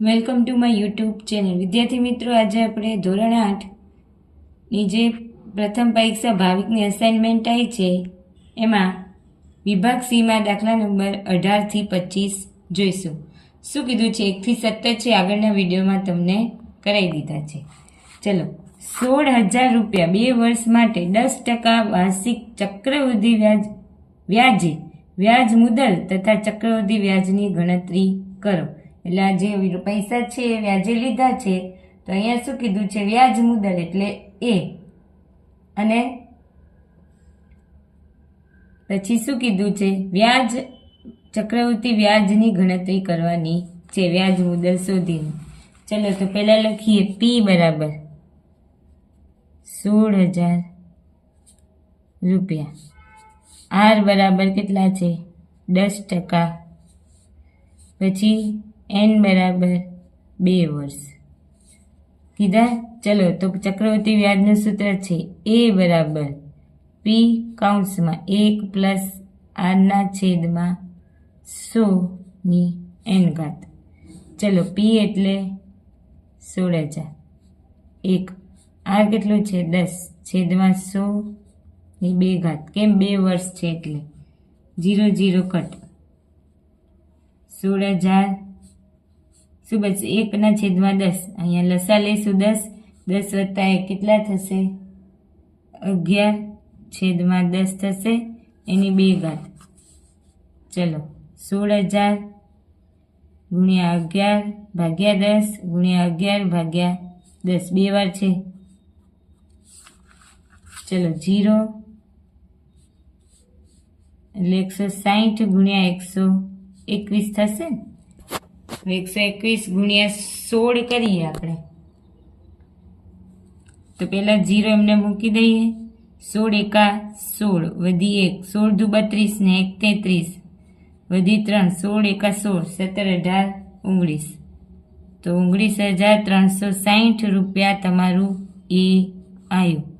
Welcome to my YouTube channel. વિદ્યાર્થી મિત્રો, આજે આપણે ધોરણ આઠની જે પ્રથમ પરીક્ષા ભાવિકની અસાઇનમેન્ટ આવી છે, એમાં વિભાગ સીમાં દાખલા નંબર અઢારથી પચીસ જોઈશું. શું કીધું છે? એકથી સત્તર છે. આગળના વિડીયોમાં તમને કરાવી દીધા છે. ચલો. સોળ હજાર રૂપિયા બે વર્ષ માટે દસ ટકા વાર્ષિક ચક્રવૃદ્ધિ વ્યાજ, વ્યાજે વ્યાજ મુદલ તથા ચક્રવૃદ્ધિ વ્યાજની ગણતરી કરો. એટલે આ જે પૈસા છે એ વ્યાજે લીધા છે, તો અહીંયા શું કીધું છે? વ્યાજ મુદલ એટલે એ. અને પછી શું કીધું છે? વ્યાજ ચક્રવૃત્તિ વ્યાજની ગણતરી કરવાની છે, વ્યાજ મુદલ શોધીને. ચલો, તો પહેલાં લખીએ પી બરાબર સોળ હજાર રૂપિયા. આર બરાબર કેટલા છે? દસ ટકા. પછી એન બરાબર બે વર્ષ. કીધા? ચલો, તો ચક્રવર્તી વ્યાજનું સૂત્ર છે એ બરાબર પી કાઉન્સમાં એક પ્લસ આરના છેદમાં સોની એન ઘાત. ચલો પી એટલે સોળ હજાર એક આર કેટલું છે? દસ. છેદમાં સો ની બે ઘાત. કેમ બે વર્ષ છે એટલે? Zero zero cut. સોળ હજાર શું બચશે એકના છેદમાં દસ. અહીંયા લસા લઈશું દસ. દસ વત્તા એક કેટલા થશે? અગિયાર છેદમાં દસ થશે. એની બે ઘાત. ચલો, સોળ હજાર ગુણ્યા અગિયાર ભાગ્યા દસ ગુણ્યા અગિયાર ભાગ્યા દસ. બે વાર છે. ચલો, જીરો એટલે એકસો સાહીઠ ગુણ્યા એકસો એકવીસ થશે ને? એકસો એકવીસ ગુણ્યા સોળ કરીએ આપણે. તો પહેલાં જીરો એમને મૂકી દઈએ. સોળ એકા સોળ વધી એક, સોળ દુ બત્રીસ ને એક તેત્રીસ. વધી ત્રણ, સોળ એકા સોળ, સત્તર અઢાર, ઓગણીસ. તો ઓગણીસ હજાર ત્રણસો સાહીઠ રૂપિયા તમારું એ આવ્યું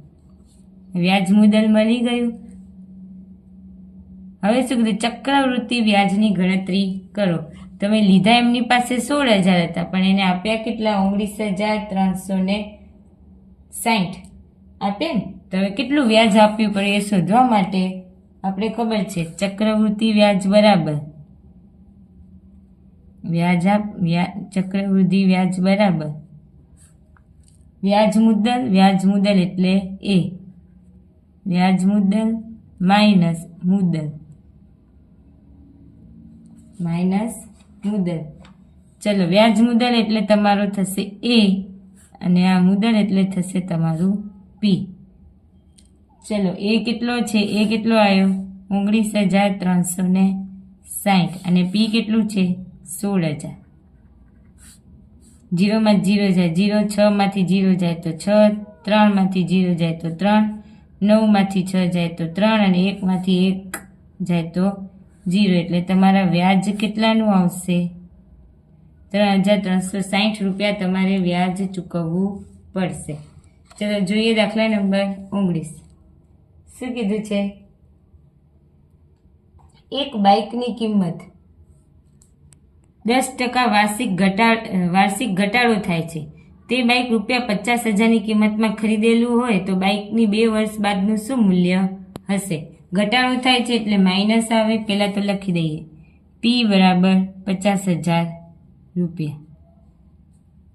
વ્યાજ મુદલ મળી ગયું. હવે શું કીધું? ચક્રવૃત્તિ વ્યાજની ગણતરી કરો. તમે લીધા એમની પાસે સોળ હજાર હતા, પણ એને આપ્યા કેટલા? ઓગણીસ હજાર ત્રણસો ને સાહીઠ આપ્યા ને? તમે કેટલું વ્યાજ આપ્યું? પડે એ શોધવા માટે આપણે ખબર છે, ચક્રવૃત્તિ વ્યાજ બરાબર. વ્યાજ આપ ચક્રવૃદ્ધિ વ્યાજ બરાબર. વ્યાજ મુદ્દલ વ્યાજ મુદ્દલ એટલે એ. વ્યાજ મુદ્દલ માઇનસ મુદ્દલ. માઇનસ મુદ્દલ ચલો, વ્યાજ મુદ્દલ એટલે તમારો થશે એ અને આ મુદ્દલ એટલે થશે તમારું પી. ચલો, એ કેટલો છે? એ કેટલો આવ્યો? ઓગણીસ હજાર ત્રણસો ને સાઠ અને પી કેટલું છે? સોળ હજાર. જીરોમાં જીરો જાય. જીરો છમાંથી જીરો જાય તો છ, ત્રણમાંથી જીરો જાય તો ત્રણ, નવમાંથી છ જાય તો ત્રણ અને એકમાંથી એક જાય તો જીરો એટલે તમારા વ્યાજ કેટલાનું આવશે? ત્રણ હજાર ત્રણસો સાહીઠ રૂપિયા તમારે વ્યાજ ચૂકવવું પડશે. ચલો જોઈએ દાખલા નંબર ઓગણીસ. શું કીધું છે? એક બાઇકની કિંમત દસ ટકા વાર્ષિક ઘટાડ, વાર્ષિક ઘટાડો થાય છે. તે બાઇક રૂપિયા પચાસ હજારની કિંમતમાં ખરીદેલું હોય તો બાઇકની બે વર્ષ બાદનું શું મૂલ્ય હશે? ઘટાડો થાય છે એટલે માઇનસ આવે, પહેલાં તો લખી દઈએ. પી બરાબર પચાસ હજાર રૂપિયા.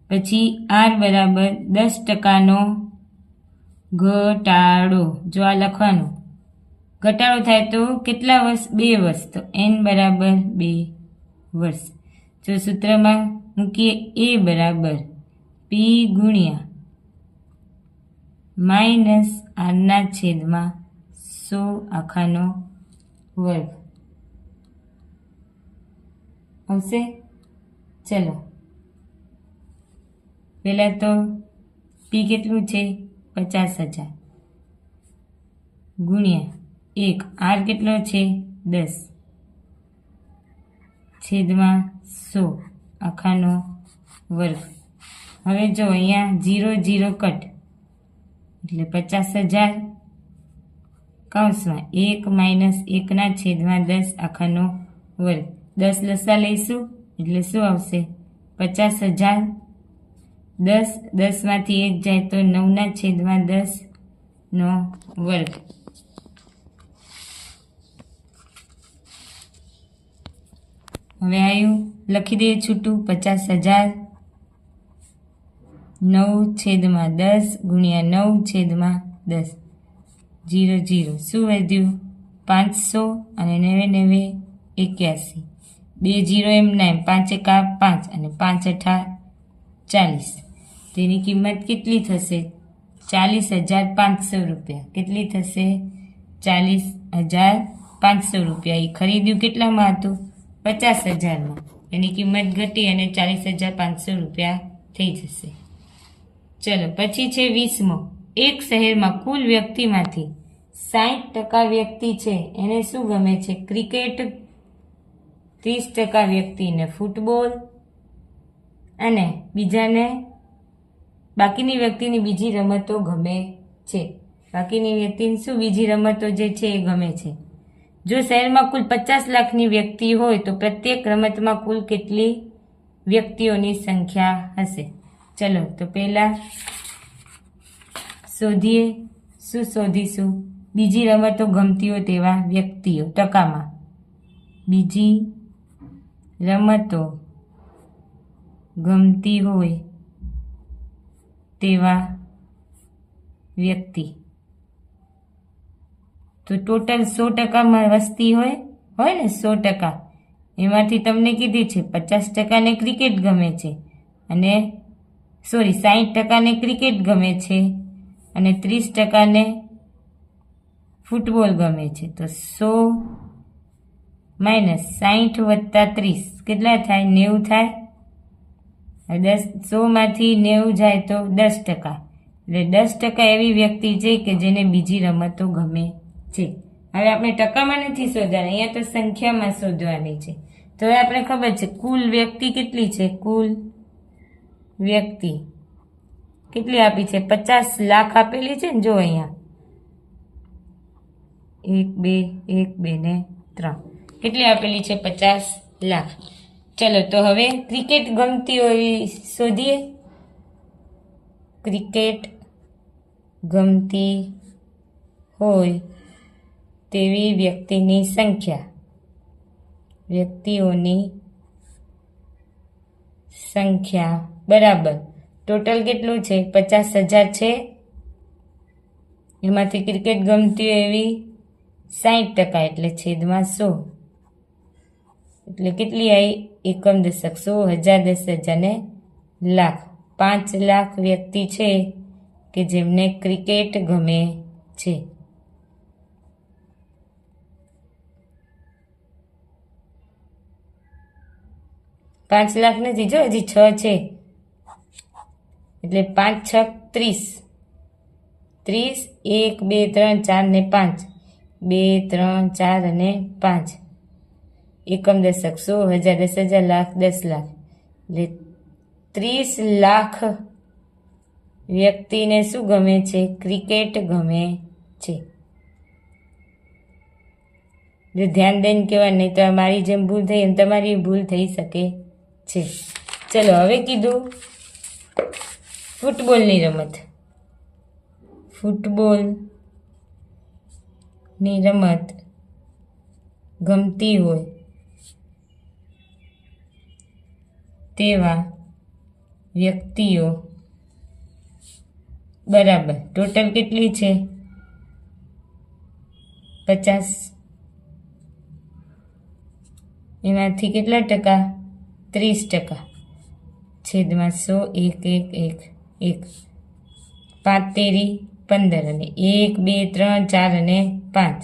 પછી આર બરાબર દસ ટકાનો ઘટાડો. જો આ લખવાનું. ઘટાડો થાય તો કેટલા વર્ષ? બે વર્ષ. તો એન બરાબર બે વર્ષ. જો સૂત્રમાં મૂકીએ એ બરાબર પી ગુણ્યા માઇનસ આરના છેદમાં સો આખાનો વર્ગ. આવશે? ચલો. પહેલાં તો પી કેટલું છે? પચાસ હજાર. ગુણ્યા એક. આર કેટલો છે? દસ. છેદમાં સો આખાનો વર્ગ. હવે જો અહીંયા જીરો જીરો કટ એટલે પચાસ હજાર કૌંસમાં એક માઇનસ એકના છેદમાં દસ આખાનો વર્ગ. દસ લસા લઈશું એટલે શું આવશે? પચાસ હજાર. દસ, દસમાંથી એક જાય તો નવના છેદમાં દસનો વર્ગ. હવે આવ્યું લખી દઈએ છૂટું. પચાસ હજાર. નવ છેદમાં દસ ગુણ્યા નવ છેદમાં દસ. Zero zero. શું વધ્યું પાંચસો અને નેવે નેવે એક્યાસી. બે જીરો એમ નામ પાંચ એકા પાંચ અને પાંચ અઠા ચાલીસ. તેની કિંમત કેટલી થશે? ચાલીસ હજાર પાંચસો રૂપિયા. કેટલી થશે? ચાલીસ હજાર પાંચસો રૂપિયા. એ ખરીદ્યું કેટલામાં હતું? પચાસ હજારમાં. એની કિંમત ઘટી અને ચાલીસ હજાર પાંચસો રૂપિયા થઈ જશે. ચલો, પછી છે વીસમો. એક શહેરમાં કુલ વ્યક્તિમાંથી સાઠ ટકા વ્યક્તિ છે. એને શું ગમે છે? ક્રિકેટ, ત્રીસ ટકા વ્યક્તિને ફૂટબોલ અને બીજાને બાકીની વ્યક્તિની બીજી રમતો ગમે છે. બાકીની વ્યક્તિની શું બીજી રમતો જે છે એ ગમે છે. જો શહેરમાં કુલ પચાસ લાખની વ્યક્તિ હોય તો પ્રત્યેક રમતમાં કુલ કેટલી વ્યક્તિઓની સંખ્યા હશે? ચલો, તો પહેલાં શોધીએ, શું શોધીશું? બીજી રમતો ગમતી હોય તેવા વ્યક્તિઓ, ટકામાં. બીજી રમતો ગમતી હોય તેવા વ્યક્તિ. તો ટોટલ સો ટકામાં વસ્તી હોય હોય ને સો ટકા. એમાંથી તમને કીધી છે, પચાસ ટકાને ક્રિકેટ ગમે છે. અને સોરી સાહીઠ ટકાને ક્રિકેટ ગમે છે. અને ત્રીસ ટકાને ફૂટબોલ ગમે છે. તો સો માઇનસ સાહીઠ વત્તા ત્રીસ. કેટલા થાય? નેવું થાય? દસ, સોમાંથી નેવું જાય તો દસ ટકા. એટલે દસ ટકા એવી વ્યક્તિ છે કે જેને બીજી રમતો ગમે છે. હવે આપણે ટકામાં નથી શોધવાની. અહીંયા તો સંખ્યામાં શોધવાની છે. તો હવે આપણે ખબર છે, કુલ વ્યક્તિ કેટલી છે? કુલ વ્યક્તિ કેટલી આપી છે? પચાસ લાખ આપેલી છે ને જો અહીંયા. એક, બે એક, બે ને ત્રણ. કેટલી આપેલી છે? પચાસ લાખ. ચલો, તો હવે ક્રિકેટ ગમતી હોય શોધીએ. ક્રિકેટ ગમતી હોય તેવી વ્યક્તિની સંખ્યા. વ્યક્તિઓની સંખ્યા બરાબર. ટોટલ કેટલું છે? પચાસ હજાર છે. એમાંથી ક્રિકેટ ગમતી હોય એવી સાઠ ટકા એટલે છેદમાં સો. એટલે કેટલી આવી એકમ દશક. સો હજાર, દસ હજાર ને લાખ. પાંચ લાખ વ્યક્તિ છે કે જેમને ક્રિકેટ ગમે છે. પાંચ લાખ નથી જો, હજી છ છે. એટલે પાંચ, છ, ત્રીસ. ત્રીસ, એક, બે, ત્રણ, ચાર ને પાંચ. બે, ત્રણ, ચાર અને પાંચ. એકમ દશક સો હજાર, દસ હજાર લાખ, દસ લાખ. એટલે ત્રીસ લાખ વ્યક્તિને શું ગમે છે? ક્રિકેટ ગમે છે. જો ધ્યાન દઈને કહેવાય નહીં તો મારી જેમ ભૂલ થઈ એમ તમારી ભૂલ થઈ શકે છે. ચલો, હવે કીધું. ફૂટબોલની રમત. ફૂટબોલની રમત ગમતી હોય તેવા વ્યક્તિઓ બરાબર. ટોટલ કેટલી છે? પચાસ. એમાંથી કેટલા ટકા? ત્રીસ ટકા. છેદમાં સો એક એક એક. એક, પાંચ, તેરી, પંદર અને એક, બે, ત્રણ, ચાર અને પાંચ.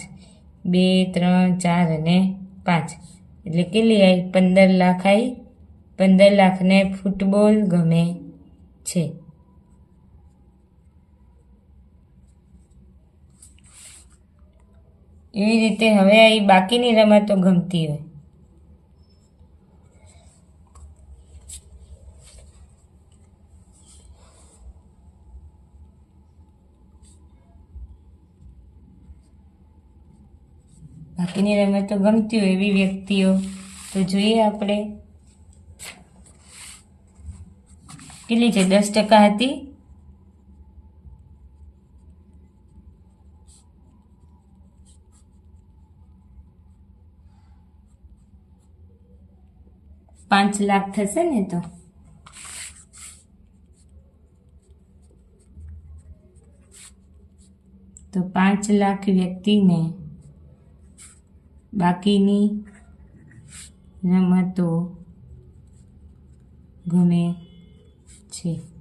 બે, ત્રણ, ચાર અને પાંચ. એટલે કેટલી આવી પંદર લાખ આવી પંદર લાખને ફૂટબોલ ગમે છે. એવી રીતે હવે આ બાકીની રમતો ગમતી હોય. બાકીની રમતો ગમતી હોય એવી વ્યક્તિઓ. તો જોઈએ આપણે. કેટલી છે? દસ ટકા હતી. પાંચ લાખ થશે ને તો? તો પાંચ લાખ વ્યક્તિને બાકીની રમતો ગમે છે.